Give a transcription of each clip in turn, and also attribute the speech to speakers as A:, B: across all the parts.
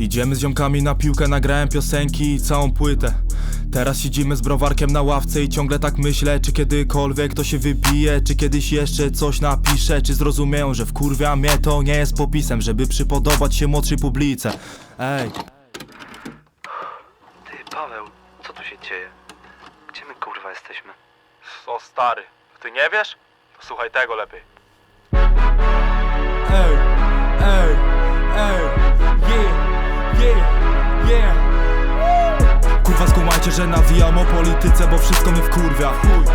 A: Idziemy z ziomkami na piłkę, nagrałem piosenki i całą płytę Teraz siedzimy z browarkiem na ławce i ciągle tak myślę Czy kiedykolwiek to się wybije, czy kiedyś jeszcze coś napiszę Czy zrozumieją, że wkurwia mnie to nie jest popisem Żeby przypodobać się młodszej publice Ej,
B: Ty, Paweł, co tu się dzieje? Gdzie my kurwa jesteśmy?
A: o stary, ty nie wiesz? To słuchaj tego lepiej
C: Ej, ej,
A: Skumajcie, że nawijam o polityce, bo wszystko mnie wkurwia.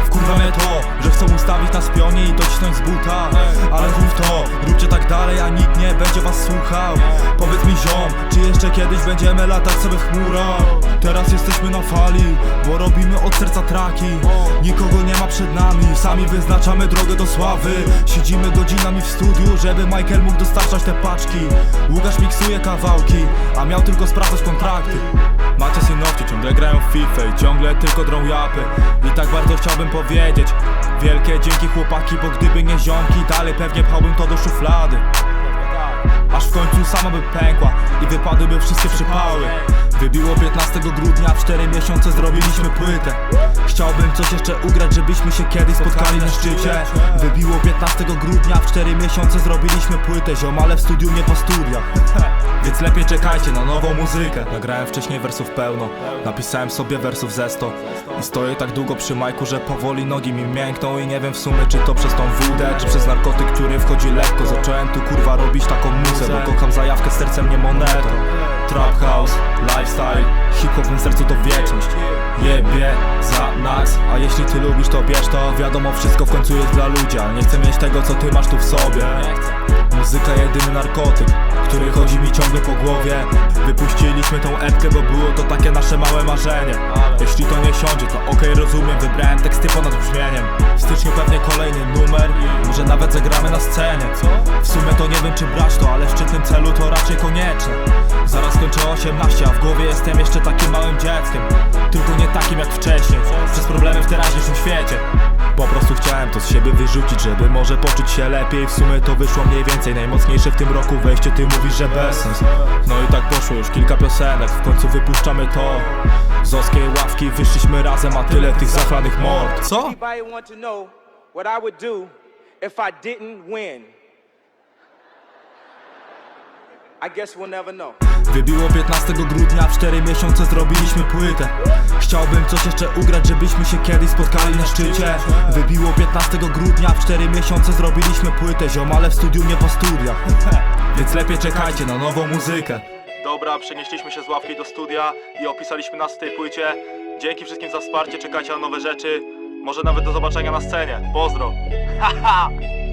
A: Wkurwia mnie to, że chcą ustawić nas pionie i docisnąć z buta. Ale chuj to, róbcie tak dalej, a nikt nie będzie was słuchał. Powiedz mi ziom, czy jeszcze kiedyś będziemy latać sobie w chmurach? Teraz jesteśmy na fali, bo robimy od serca traki. Nikogo nie ma przed nami, sami wyznaczamy drogę do sławy. Siedzimy godzinami w studiu, żeby Michael mógł dostarczać te paczki. Łukasz miksuje kawałki, a miał tylko sprawdzać kontrakty Macie synowci, ciągle grają w FIFA i ciągle tylko drą japy. I tak bardzo chciałbym powiedzieć Wielkie dzięki chłopaki, bo gdyby nie ziomki Dalej pewnie pchałbym to do szuflady. Aż w końcu sama by pękła i wypadłyby wszystkie przypały. Wybiło 15 grudnia, w 4 miesiące zrobiliśmy płytę. Chciałbym coś jeszcze ugrać, żebyśmy się kiedyś spotkali na szczycie. Wybiło 15 grudnia, w 4 miesiące zrobiliśmy płytę. Ziomale w studiu, nie po studiach. Więc lepiej czekajcie na nową muzykę. Nagrałem wcześniej wersów pełno, napisałem sobie wersów ze 100 I stoję tak długo przy majku, że powoli nogi mi miękną. I nie wiem w sumie czy to przez tą wódę, czy przez narkotyk, który wchodzi lekko. Zacząłem tu kurwa robić taką muzę, bo kocham zajawkę z sercem, nie monetą. Trap house, lifestyle, hip-hop w sercu to wieczność. Jebie za nas, a jeśli ty lubisz to bierz to. Wiadomo wszystko w końcu jest dla ludzi, ale nie chcę mieć tego co ty masz tu w sobie. Muzyka jedyny narkotyk, który chodzi mi ciągle po głowie Wypuściliśmy tą epkę, bo było to takie nasze małe marzenie. Jeśli to nie siądzie, to okej, rozumiem. Wybrałem teksty ponad brzmieniem. W styczniu pewnie kolejny numer Może nawet zagramy na scenie. W sumie to nie wiem czy brać to, ale w szczytnym celu to raczej konieczne. Zaraz kończę 18, a w głowie jestem jeszcze takim małym dzieckiem. Tylko nie takim jak wcześniej. Przez problemy w teraźniejszym świecie chciałem to z siebie wyrzucić, żeby może poczuć się lepiej. W sumie to wyszło mniej więcej najmocniejsze w tym roku wejście. Ty mówisz, że bez sens No i tak poszło już kilka piosenek, w końcu wypuszczamy to. Z oskiej ławki wyszliśmy razem, a tyle tych zachlanych mord. Co?
D: I guess we'll never know.
A: Wybiło 15 grudnia, w 4 miesiące zrobiliśmy płytę. Chciałbym coś jeszcze ugrać, żebyśmy się kiedyś spotkali na szczycie. Wybiło 15 grudnia, w 4 miesiące zrobiliśmy płytę. Ziomale w studiu, nie po studiach. Więc lepiej czekajcie na nową muzykę. Dobra, przenieśliśmy się z ławki do studia i opisaliśmy nas w tej płycie. Dzięki wszystkim za wsparcie, czekajcie na nowe rzeczy. Może nawet do zobaczenia na scenie, pozdro. Haha!